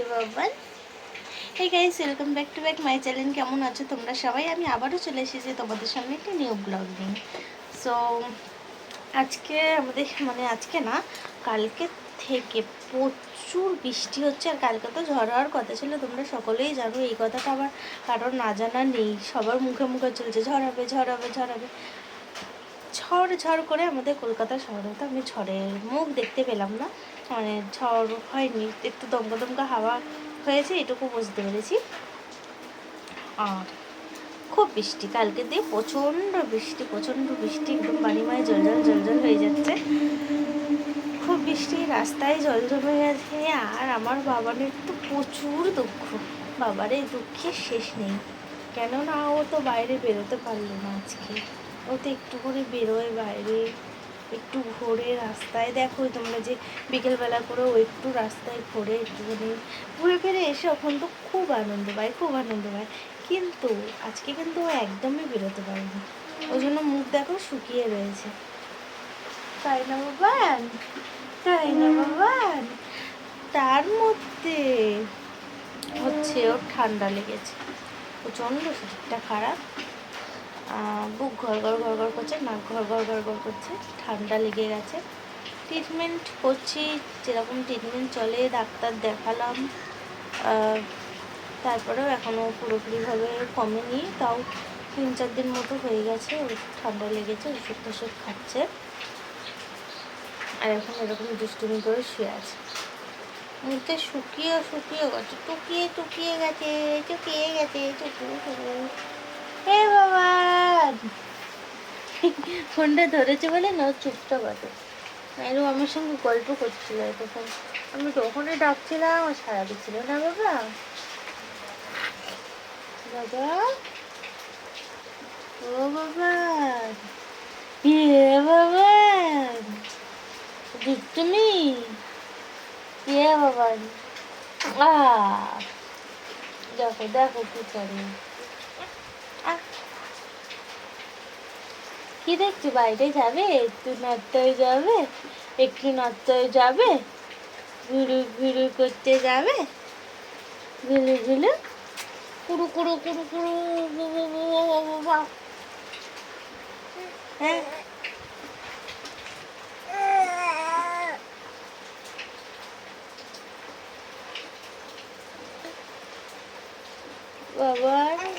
দুষ্টু Baban hey guys welcome back to back my channel কেমন আছো তোমরা সবাই? আমি আবারও চলে এসেছি তোমাদের সামনে একটি নিউ ব্লগ নিয়ে। সো আজকে আমাদের মানে আজকে না, কালকে থেকে প্রচুর বৃষ্টি হচ্ছে আর কালকে তো ঝড় হওয়ার কথা ছিল। তোমরা সকলেই জানো এই কথাটা আবার কারোর না জানা নেই। সবার মুখে মুখে চলছে, ঝড় হবে ঝড় হবে ঝড় হবে। ঝড় ঝড় করে আমাদের কলকাতা শহরে, তো আমি ঝড়ের মুখ দেখতে পেলাম না। মানে ঝড় হয়নি, একটু দমকা দমকা হাওয়া হয়েছে, এটুকু বুঝতে পেরেছি। আর খুব বৃষ্টি কালকে দিয়ে প্রচণ্ড বৃষ্টি প্রচণ্ড বৃষ্টি, একদম বাড়ি মায়ে জল জল জল জল হয়ে যাচ্ছে। খুব বৃষ্টি, রাস্তায় জল জমে গেছে আর আমার বাবানের তো প্রচুর দুঃখ। বাবার এই দুঃখের শেষ নেই। কেননা ও তো বাইরে বেরোতে পারল না আজকে। ও তো একটু করে বেরোয় বাইরে একটু ঘোরে রাস্তায়। দেখো তোমরা যে বিকেলবেলা করে ও একটু রাস্তায় ঘোরে একটুখানি ঘুরে ফিরে এসে ওখান তো খুব আনন্দ পায় খুব আনন্দ পায়। কিন্তু আজকে কিন্তু ও একদমই বেরোতে পারেনি। ওই জন্য মুখ দেখো শুকিয়ে রয়েছে। তাই না বাবান তাই না বাবান তার মধ্যে হচ্ছে ওর ঠান্ডা লেগেছে। প্রচণ্ড শরীরটা খারাপ। বুক ঘর ঘর ঘর ঘর করছে, নাক ঘর ঘর ঘর ঘর করছে, ঠান্ডা লেগে গেছে। ট্রিটমেন্ট করছি, যেরকম ট্রিটমেন্ট চলে, ডাক্তার দেখালাম। তারপরেও এখনও পুরোপুরিভাবে কমেনি, তাও তিন চার দিন মতো হয়ে গেছে ঠান্ডা লেগেছে, ওষুধ টষুধ খাচ্ছে। আর এখন এরকম দুষ্টুমি করে শুয়ে আছে। মুখে শুকিয়ে শুকিয়ে গেছে, টুকিয়ে টুকিয়ে গেছে টুকিয়ে গেছে টুকিয়ে হে ফোনটা ধরেছে বলে না চুপটা আছে। এরকম আমার সঙ্গে গল্প করছিল তখন আমি তখনই ডাকছিলাম ও সারা দিচ্ছিল না বাবা। বাবা? ও বাবা ইয়ে বাবা তুমি। ইয়ে বাবা আ দেখো দেখো কি করে। আহ কি দেখছ? বাইরে যাবে? একটু নাড়তে যাবে? একটু নাড়তে যাবে? ঘুরু ঘুরু করতে যাবে? ঘুরু ঘুরু বু বু বু বু। হ্যাঁ? বাবান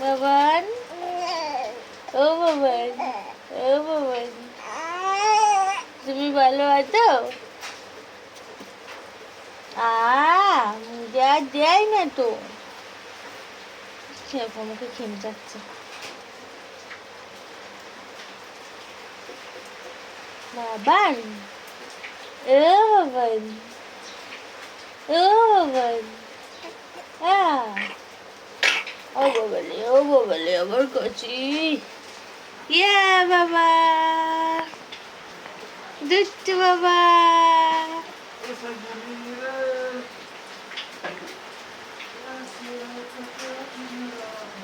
বাবান ও বাবান ও বাবান তুমি ভালো আছো? আ দেয় না তো। আমাকে খেমচাচ্ছে। বাবান ও বাবান ও বাবান আহ। ও বাবালে ও বাবালে আবার কাছি ইয়া বাবা। দুষ্টু বাবা।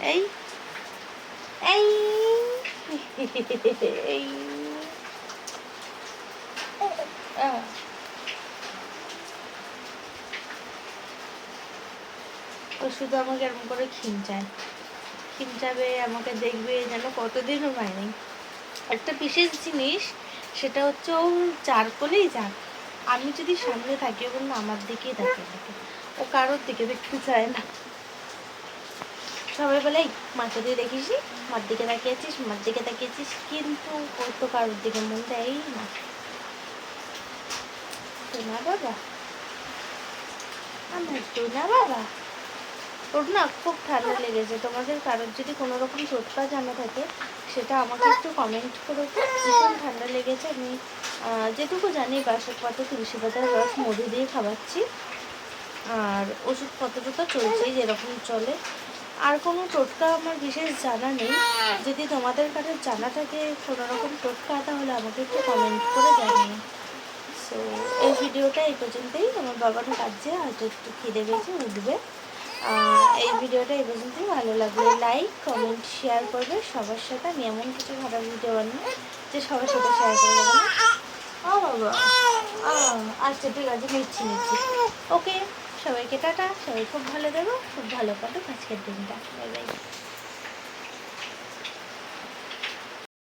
এই এই। এই। আহ। ও শুধু আমাকে এরকম করে খিমচায় খিমচাবে আমাকে দেখবে যেন কতদিনও হয়নি একটা বিশেষ জিনিস সেটা হচ্ছে ও চার কোলেই যাক। আমি যদি সামনে থাকি ও কিন্তু আমার দিকেই তাকিয়ে থাকে। ও কারোর দিকে দেখতে চায় না। সবাই বলে "এই, মাকে দিয়ে দেখিস মার দিকে তাকিয়েছিস মার দিকে তাকিয়েছিস। কিন্তু ও তো কারোর দিকে মন দেয়ই না। না বাবা। আমার না বাবা। ওর না খুব ঠান্ডা লেগেছে। তোমাদের কারোর যদি কোনো রকম টোটকা জানা থাকে, সেটা আমাকে একটু কমেন্ট করো। ভীষণ ঠান্ডা লেগেছে। আমি যেটুকু জানি বাসক পাতা তুলসী পাতার রস, মধু দিয়ে খাওয়াচ্ছি। আর ওষুধপত্র তো চলছেই, যেরকম চলে। আর কোনো টোটকা আমার বিশেষ জানা নেই। যদি তোমাদের কাছে জানা থাকে কোনো রকম টোটকা, তাহলে আমাকে একটু কমেন্ট করে জানিও। সো এই ভিডিওটা এই পর্যন্তই। আমার বাবার কাছে আজ একটু খিদে পেয়েছে, উঠবে। এই ভিডিওটা এই পর্যন্তই। ভালো লাগলে লাইক কমেন্ট শেয়ার করবে। সবার সাথে আমি এমন কিছু খারাপ ভিডিও বানাই যে সবার সাথে শেয়ার করে দেবো না। ও বাবা। আচ্ছা ঠিক আছে নিচ্ছি নিচ্ছি। ওকে সবাইকে টাটা। সবাই খুব ভালো দেবো খুব ভালো কাটুক আজকের দিনটা। Bye bye